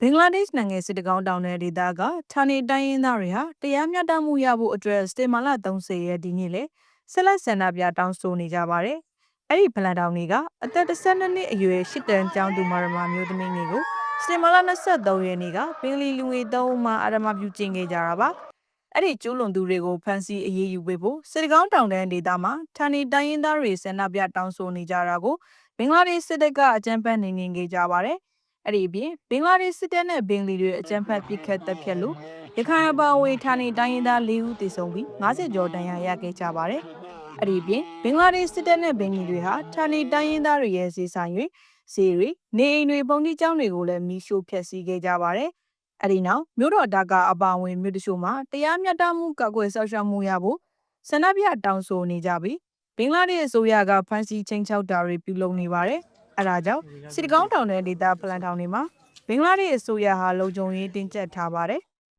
ဘင်္ဂလားဒေ့ရှ်နိုင်ငံစစ်တကောင်းတောင်နယ်ဒေသကဌာနေတိုင်းရင်းသားတွေဟာတရားမျှတမှုရဖို့အတွက်စတေမာလာ30ရက်ဒီနေ့လေဆက်လက်ဆန္ဒပြတောင်းဆိုနေကြပါတယ်။အဲ့ဒီဖလန်တောင်တွေကအသက်12နှစ်အရွယ်ရှစ်တန်းကျောင်းသူမာရမမျိုးသမီးတွေကိုစတေမာလာ23ရက်နေ့ကပင်လီလူငွေ3ဦးမှအာရမပြုကျင့်ခဲ့ကြတာပါ။အဲ့ဒီကျူးလွန်သူတွေကိုဖမ်းဆီးအရေးယူပေးဖို့စစ်တကောင်းတောင်တန်းဒေသမှာဌာနေတိုင်းရင်းသားတွေဆန္ဒပြတောင်းဆိုနေကြတာကိုဘင်္ဂလားဒေ့ရှ်စစ်တပ်ကအကြမ်းဖက်နေနေခဲ့ကြပါတယ်။ အဲ့ဒီအပြင်ဘင်္ဂလားဒေ့ရှ်စစ်တပ်နဲ့ဘင်္ဂလီတွေအကြမ်းဖက်ပစ်ခတ်တပ်ဖြတ်လို့ရခိုင်အပါအဝင်ဌာနေတိုင်းရင်းသား၄ဦးသေဆုံးပြီး90ကျော်ဒဏ်ရာရခဲ့ကြပါတယ်။အဲ့ဒီအပြင်ဘင်္ဂလားဒေ့ရှ်စစ်တပ်နဲ့ဘင်္ဂလီတွေဟာဌာနေတိုင်းရင်းသားတွေရဲ့ဈေးဆိုင်တွေဈေးတွေနေအိမ်တွေပုံကြီးကျောင်းတွေကိုလည်းမီးရှို့ဖျက်ဆီးခဲ့ကြပါတယ်။အဲ့ဒီနောက်မြို့တော်ဒါကာအပါအဝင်မြို့တချို့မှာတရားမျှတမှုကောက်ွယ်ဆောက်ရှောက်မှုရဖို့ဆန္ဒပြတောင်းဆိုနေကြပြီးဘင်္ဂလားဒေ့ရှ်အစိုးရကဖမ်းဆီးချိန်ချောက်တာတွေပြုလုပ်နေပါတယ်။ အဲဒါကြောင့်စစ်တကောင်းတောင်နယ်ဒေသပလန်တောင်တွေမှာဘင်္ဂလားဒေ့ရှ်အစိုးရဟာလုံခြုံရေးတင်းကျပ်ထားပါတယ်။